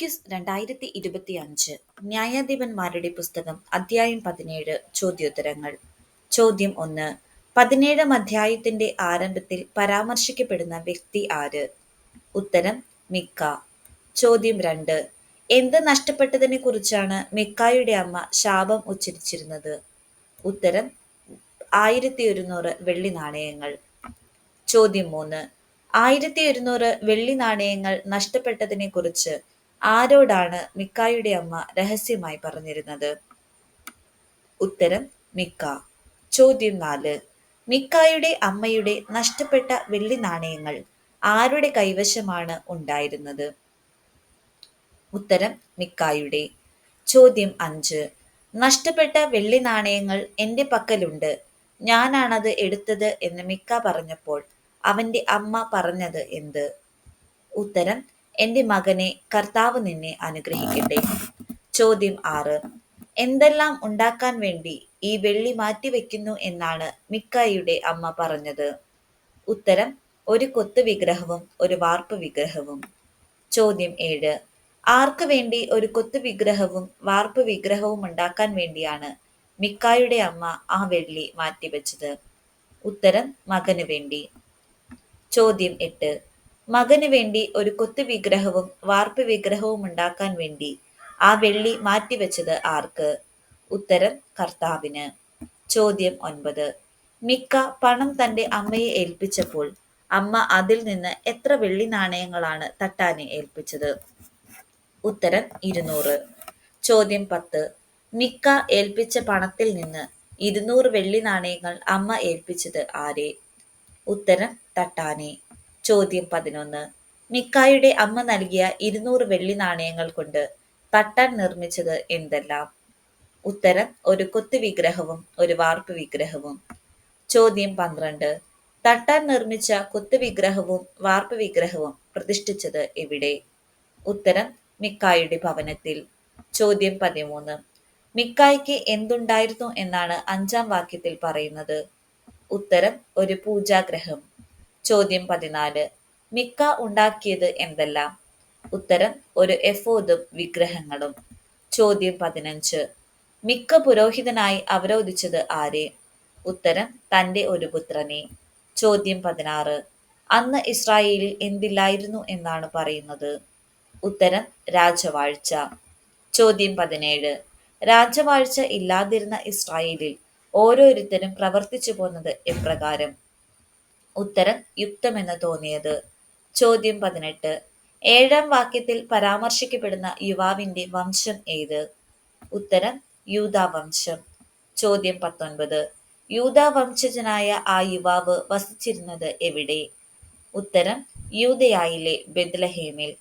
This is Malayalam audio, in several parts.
ക്യൂസ് രണ്ടായിരത്തി ഇരുപത്തി അഞ്ച് ന്യായാധിപന്മാരുടെ പുസ്തകം അധ്യായം പതിനേഴ് ചോദ്യോത്തരങ്ങൾ. ചോദ്യം ഒന്ന് പതിനേഴാം അധ്യായത്തിന്റെ ആരംഭത്തിൽ പരാമർശിക്കപ്പെടുന്ന വ്യക്തി ആര്? ഉത്തരം മിക്ക. ചോദ്യം രണ്ട് എന്ത് നഷ്ടപ്പെട്ടതിനെ കുറിച്ചാണ് മിക്കായുടെ അമ്മ ശാപം ഉച്ചരിച്ചിരുന്നത്? ഉത്തരം ആയിരത്തി ഒരുന്നൂറ് വെള്ളി നാണയങ്ങൾ. ചോദ്യം മൂന്ന് ആയിരത്തി ഒരുന്നൂറ് വെള്ളി നാണയങ്ങൾ നഷ്ടപ്പെട്ടതിനെ കുറിച്ച് ആരോടാണ് മിക്കായുടെ അമ്മ രഹസ്യമായി പറഞ്ഞിരുന്നത്? ഉത്തരം മിക്ക. ചോദ്യം നാല്. മിക്കായുടെ അമ്മയുടെ നഷ്ടപ്പെട്ട വെള്ളി നാണയങ്ങൾ ആരുടെ കൈവശമാണ് ഉണ്ടായിരുന്നത്? ഉത്തരം മിക്കായുടെ. ചോദ്യം അഞ്ച്. നഷ്ടപ്പെട്ട വെള്ളി നാണയങ്ങൾ എന്റെ പക്കലുണ്ട്. ഞാനാണത് എടുത്തത് എന്ന് മിക്ക പറഞ്ഞപ്പോൾ അവന്റെ അമ്മ പറഞ്ഞത് എന്ത്? ഉത്തരം എന്റെ മകനെ കർത്താവ് നിന്നെ അനുഗ്രഹിക്കട്ടെ. ചോദ്യം ആറ്. എന്തെല്ലാം ഉണ്ടാക്കാൻ വേണ്ടി ഈ വെള്ളി മാറ്റിവെക്കുന്നു എന്നാണ് മിക്കായിയുടെ അമ്മ പറഞ്ഞത്. ഉത്തരം ഒരു കൊത്തു വിഗ്രഹവും ഒരു വാർപ്പ് വിഗ്രഹവും. ചോദ്യം ഏഴ്. ആർക്ക് വേണ്ടി ഒരു കൊത്തു വിഗ്രഹവും വാർപ്പ് വിഗ്രഹവും ഉണ്ടാക്കാൻ വേണ്ടിയാണ് മിക്കായുടെ അമ്മ ആ വെള്ളി മാറ്റിവെച്ചത്? ഉത്തരം മകന് വേണ്ടി. ചോദ്യം എട്ട്. മകന് വേണ്ടി ഒരു കൊത്തു വിഗ്രഹവും വാർപ്പ് വിഗ്രഹവും ഉണ്ടാക്കാൻ വേണ്ടി ആ വെള്ളി മാറ്റിവെച്ചത് ആർക്ക്? ഉത്തരം കർത്താവിന്. ചോദ്യം ഒൻപത്. മിക്ക പണം തന്റെ അമ്മയെ ഏൽപ്പിച്ചപ്പോൾ അമ്മ അതിൽ നിന്ന് എത്ര വെള്ളി നാണയങ്ങളാണ് തട്ടാനെ ഏൽപ്പിച്ചത്? ഉത്തരം ഇരുന്നൂറ്. ചോദ്യം പത്ത്. മിക്ക ഏൽപ്പിച്ച പണത്തിൽ നിന്ന് ഇരുന്നൂറ് വെള്ളി നാണയങ്ങൾ അമ്മ ഏൽപ്പിച്ചത് ആരെ? ഉത്തരം തട്ടാനെ. ചോദ്യം പതിനൊന്ന്. മിക്കായുടെ അമ്മ നൽകിയ ഇരുന്നൂറ് വെള്ളി നാണയങ്ങൾ കൊണ്ട് തട്ടാൻ നിർമ്മിച്ചത് എന്തെല്ലാം? ഉത്തരം ഒരു കൊത്തു വിഗ്രഹവും ഒരു വാർപ്പ് വിഗ്രഹവും. ചോദ്യം പന്ത്രണ്ട്. തട്ടാൻ നിർമ്മിച്ച കൊത്തു വിഗ്രഹവും വാർപ്പ് വിഗ്രഹവും പ്രതിഷ്ഠിച്ചത് എവിടെ? ഉത്തരം മിക്കായുടെ ഭവനത്തിൽ. ചോദ്യം പതിമൂന്ന്. മിക്കായ്ക്ക് എന്തുണ്ടായിരുന്നു എന്നാണ് അഞ്ചാം വാക്യത്തിൽ പറയുന്നത്? ഉത്തരം ഒരു പൂജാഗ്രഹം. ചോദ്യം പതിനാല്. മിക്ക ഉണ്ടാക്കിയത് എന്തെല്ലാം? ഉത്തരം ഒരു എഫോദും വിഗ്രഹങ്ങളും. ചോദ്യം പതിനഞ്ച്. മിക്ക പുരോഹിതനായി അവരോധിച്ചത് ആരെ? ഉത്തരം തന്റെ ഒരു പുത്രനെ. ചോദ്യം പതിനാറ്. അന്ന് ഇസ്രായേലിൽ എന്തില്ലായിരുന്നു എന്നാണ് പറയുന്നത്? ഉത്തരം രാജവാഴ്ച. ചോദ്യം പതിനേഴ്. രാജവാഴ്ച ഇല്ലാതിരുന്ന ഇസ്രായേലിൽ ഓരോരുത്തരും പ്രവർത്തിച്ചു പോന്നത് എപ്രകാരം? ഉത്തരം യുക്തമെന്ന് തോന്നിയത്. ചോദ്യം പതിനെട്ട്. ഏഴാം വാക്യത്തിൽ പരാമർശിക്കപ്പെടുന്ന യുവാവിന്റെ വംശം ഏത്? ഉത്തരം യൂതാവംശം ചോദ്യം പത്തൊൻപത്. യൂതാവംശജനായ ആ യുവാവ് വസിച്ചിരുന്നത് എവിടെ? ഉത്തരം യൂതയായിലെ ബെദ്ലഹേമിൽ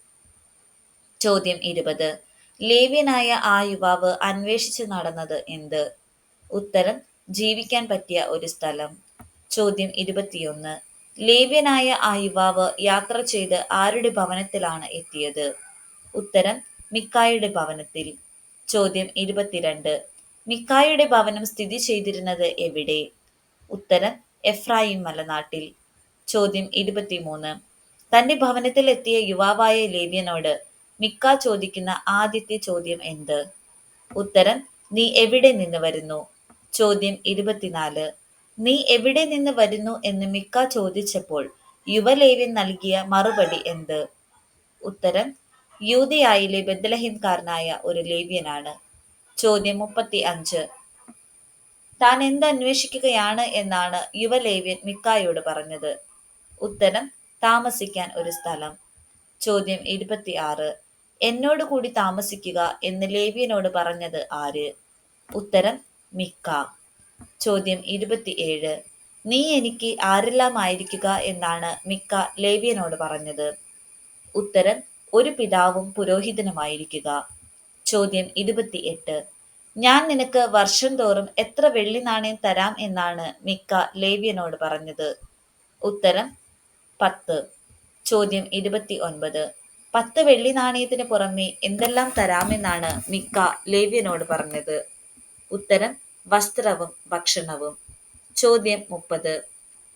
ചോദ്യം ഇരുപത്. ലേവ്യനായ ആ യുവാവ് അന്വേഷിച്ച് നടന്നത് എന്ത്? ഉത്തരം ജീവിക്കാൻ പറ്റിയ ഒരു സ്ഥലം. ചോദ്യം ഇരുപത്തിയൊന്ന്. ലേവ്യനായ ആ യുവാവ് യാത്ര ചെയ്ത് ആരുടെ ഭവനത്തിലാണ് എത്തിയത്? ഉത്തരം മിക്കായുടെ ഭവനത്തിൽ. ചോദ്യം ഇരുപത്തിരണ്ട്. മിക്കായുടെ ഭവനം സ്ഥിതി ചെയ്തിരുന്നത് എവിടെ? ഉത്തരം എഫ്രായിം മലനാട്ടിൽ. ചോദ്യം ഇരുപത്തിമൂന്ന്. തന്റെ ഭവനത്തിൽ എത്തിയ യുവാവായ ലേവ്യനോട് മിക്ക ചോദിക്കുന്ന ആദ്യത്തെ ചോദ്യം എന്ത്? ഉത്തരം നീ എവിടെ നിന്ന് വരുന്നു? ചോദ്യം ഇരുപത്തിനാല്. നീ എവിടെ നിന്ന് വരുന്നു എന്ന് മിക്ക ചോദിച്ചപ്പോൾ യുവലേവിൻ നൽകിയ മറുപടി എന്ത്? ഉത്തരം യൂതയായിലെ ബദലഹിൻകാരനായ ഒരു ലേവ്യനാണ്. ചോദ്യം മുപ്പത്തി അഞ്ച് താൻ എന്ത് അന്വേഷിക്കുകയാണ് എന്നാണ് യുവലേവ്യൻ മിക്കായോട് പറഞ്ഞത്. ഉത്തരം താമസിക്കാൻ ഒരു സ്ഥലം. ചോദ്യം ഇരുപത്തി ആറ് എന്നോട് കൂടി താമസിക്കുക എന്ന് ലേവ്യനോട് പറഞ്ഞത് ആര്? ഉത്തരം മിക്ക. ചോദ്യം ഇരുപത്തിയേഴ്. നീ എനിക്ക് ആരെല്ലാം ആയിരിക്കുക എന്നാണ് മിക്ക ലേവ്യനോട് പറഞ്ഞത്. ഉത്തരം ഒരു പിതാവും പുരോഹിതനുമായിരിക്കുക ചോദ്യം ഇരുപത്തിയെട്ട്. ഞാൻ നിനക്ക് വർഷം തോറും എത്ര വെള്ളി നാണയം തരാം എന്നാണ് മിക്ക ലേവ്യനോട് പറഞ്ഞത്. ഉത്തരം പത്ത്. ചോദ്യം ഇരുപത്തി ഒൻപത് പത്ത് വെള്ളി നാണയത്തിന് പുറമെ എന്തെല്ലാം തരാമെന്നാണ് മിക്ക ലേവ്യനോട് പറഞ്ഞത്. ഉത്തരം വസ്ത്രവും ഭക്ഷണവും. ചോദ്യം മുപ്പത്.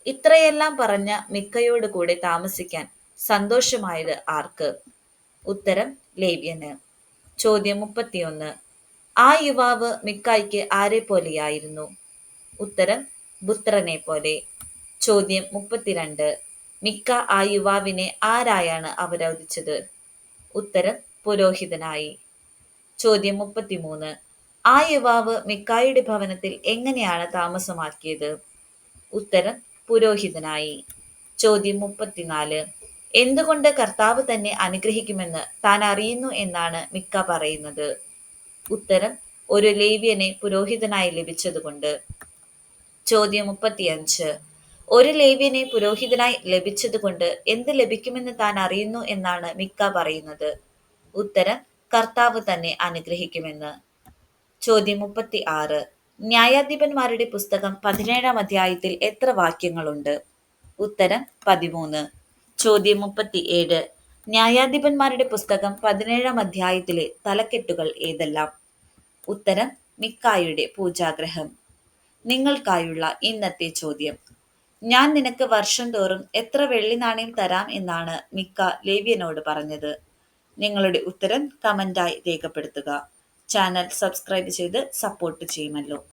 ഇത്രയെല്ലാം പറഞ്ഞ മിക്കയോട് കൂടെ താമസിക്കാൻ സന്തോഷമായത് ആർക്ക്? ഉത്തരം ലേവ്യന്. ചോദ്യം മുപ്പത്തിയൊന്ന്. ആ യുവാവ് മിക്കായ്ക്ക് ആരെ പോലെയായിരുന്നു? ഉത്തരം പുത്രനെ പോലെ. ചോദ്യം മുപ്പത്തിരണ്ട്. മിക്ക ആ യുവാവിനെ ആരായാണ് അവരോധിച്ചത്? ഉത്തരം പുരോഹിതനായി. ചോദ്യം മുപ്പത്തിമൂന്ന്. ആ യുവാവ് മിക്കായുടെ ഭവനത്തിൽ എങ്ങനെയാണ് താമസമാക്കിയത്? ഉത്തരം പുരോഹിതനായി. ചോദ്യം മുപ്പത്തിനാല്. എന്തുകൊണ്ട് കർത്താവ് തന്നെ അനുഗ്രഹിക്കുമെന്ന് താൻ അറിയുന്നു എന്നാണ് മിക്ക പറയുന്നത്. ഉത്തരം ഒരു ലേവ്യനെ പുരോഹിതനായി ലഭിച്ചതുകൊണ്ട്. ചോദ്യം മുപ്പത്തിയഞ്ച്. ഒരു ലേവ്യനെ പുരോഹിതനായി ലഭിച്ചതുകൊണ്ട് എന്ത് ലഭിക്കുമെന്ന് താൻ അറിയുന്നു എന്നാണ് മിക്ക പറയുന്നത്. ഉത്തരം കർത്താവ് തന്നെ അനുഗ്രഹിക്കുമെന്ന്. ചോദ്യം മുപ്പത്തി ആറ് ന്യായാധിപന്മാരുടെ പുസ്തകം പതിനേഴാം അധ്യായത്തിൽ എത്ര വാക്യങ്ങളുണ്ട്? ഉത്തരം പതിമൂന്ന്. ചോദ്യം മുപ്പത്തി ഏഴ് ന്യായാധിപന്മാരുടെ പുസ്തകം പതിനേഴാം അധ്യായത്തിലെ തലക്കെട്ടുകൾ ഏതെല്ലാം? ഉത്തരം മിക്കായുടെ പൂജാഗ്രഹം. നിങ്ങൾക്കായുള്ള ഇന്നത്തെ ചോദ്യം. ഞാൻ നിനക്ക് വർഷം തോറും എത്ര വെള്ളി നാണയം തരാം എന്നാണ് മിക്ക ലേവ്യനോട് പറഞ്ഞത്. നിങ്ങളുടെ ഉത്തരം കമന്റായി രേഖപ്പെടുത്തുക. ചാനൽ സബ്സ്ക്രൈബ് ചെയ്ത് സപ്പോർട്ട് ചെയ്യുമല്ലോ.